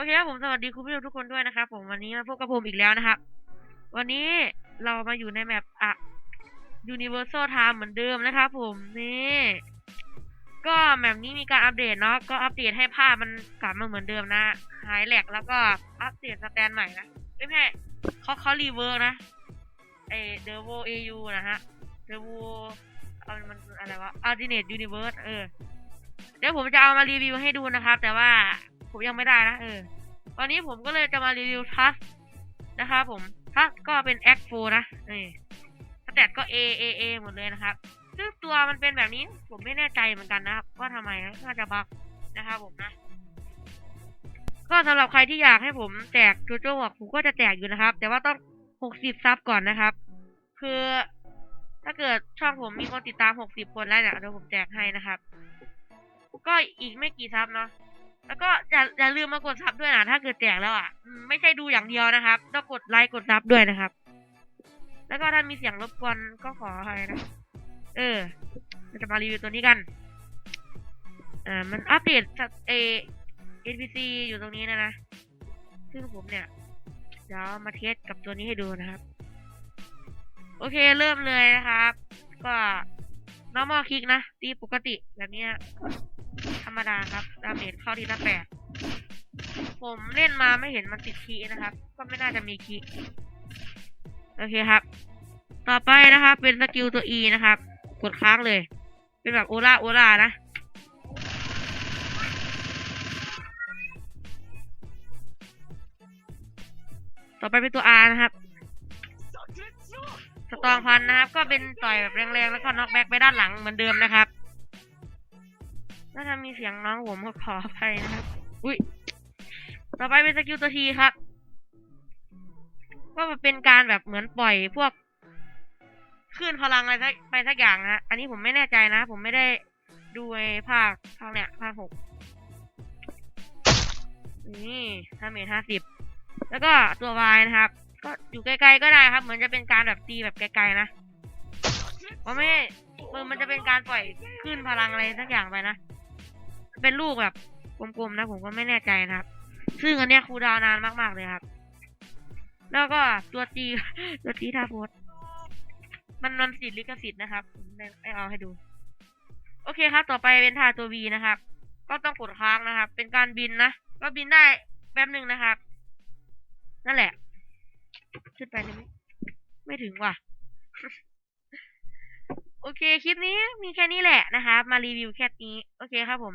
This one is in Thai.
อเคครับผมสวัสดีคุณผู้ชมทุกคนด้วยนะครับผมวันนี้มาพบกับผมอีกแล้วนะครับ วันนี้เรามาอยู่ในแมปอะ Universal Time เหมือนเดิมนะครับผมนี่ก็แมปนี้มีการอัปเดตเนาะก็อัปเดตให้ภาพมันกลับมาเหมือนเดิมนะ หายแหลกแล้วก็อัปเดตสแตนใหม่นะไม่ใช่เขาเขารีเวิร์กนะไอเดอ v โวเอยูนะฮะเดอ v โวเอามันอะไรวะ Alternate Universe เออ เดี๋ยวผมจะเอามารีวิวให้ดูนะครับ แต่ว่าผมยังไม่ได้นะเออวันนี้ผมก็เลยจะมารีวิวทัสนะครับผมทัสก็เป็น Act 4นะนี่สแตทก็ A A A หมดเลยนะครับ ซึ่งตัวมันเป็นแบบนี้ผมไม่แน่ใจเหมือนกันนะครับ ว่าทำไมนะน่าจะบักนะครับผมนะ ก็สำหรับใครที่อยากให้ผมแจกโจโจ้บอกผมก็จะแจกอยู่นะครับ แต่ว่าต้องหกสิบซับก่อนนะครับ คือถ้าเกิดช่องผมมีคนติดตามหกสิบคนแล้วเนี่ยเดี๋ยวผมแจกให้นะครับ ก็อีกไม่กี่ซับเนาะแล้วก็อย่าอย่าลืมมากดซับด้วยนะถ้าเกิดแจกแล้วอะไม่ใช่ดูอย่างเดียวนะครับ ต้องกดไลค์กดซับด้วยนะครับ แล้วก็ถ้ามีเสียงรบกวนก็ขออภัยนะ เออเราจะมารีวิวตัวนี้กันอ่ามันอัปเดตเอ NPC อยู่ตรงนี้นะนะ ซึ่งผมเนี่ยเดี๋ยวมาเทสกับตัวนี้ให้ดูนะครับ โอเคเริ่มเลยนะครับ ก็ normal kick นะตีปกติแบบนี้ ธรรมดาครับดาเมจเข้าทีละแปดผมเล่นมาไม่เห็นมันติดคีนะครับ ก็ไม่น่าจะมีคีโอเคครับ ต่อไปนะครับ เป็นสกิลตัว E นะครับ กดค้างเลย เป็นแบบโอล่าโอล่านะต่อไปเป็นตัว R นะครับ สตองพันนะครับ ก็เป็นต่อยแบบแรงๆ แล้วก็น็อกแบ็กไปด้านหลังเหมือนเดิมนะครับ ถ้าทำมีเสียงน้องผมก็ขออภัยนะครับ อุ้ย ต่อไปเป็นสกิลตัวทีครับ ก็เป็นการแบบเหมือนปล่อยพวกคลื่นพลังอะไรสักไปสักอย่างนะอันนี้ผมไม่แน่ใจนะ ผมไม่ได้ดูในภาคภาคเนี้ยภาคหกนี่ห้าเมตรห้าสิบ แล้วก็ตัววายนะครับ ก็อยู่ไกลๆก็ได้ครับ เหมือนจะเป็นการแบบตีแบบไกลๆนะเพราะไม่เออมันจะเป็นการปล่อยคลื่นพลังอะไรสักอย่างไปนะ เป็นลูกแบบกลมๆนะผมก็ไม่แน่ใจนะครับ ซึ่งอันเนี้ยครูดาวนานมากๆเลยครับ แล้วก็ตัวจีตัวจีทาโพสมันมันสิทธิ์ลิขสิทธิ์นะครับผมได้เอาให้ดู โอเคครับ ต่อไปเป็นท่าตัววีนะครับ ก็ต้องกดค้างนะครับ เป็นการบินนะ ก็บินได้แป๊บหนึ่งนะครับ นั่นแหละ ขึ้นไปได้ไหมไม่ถึงว่ะโอเค คลิปนี้มีแค่นี้แหละนะครับมารีวิวแค่นี้ โอเคครับผม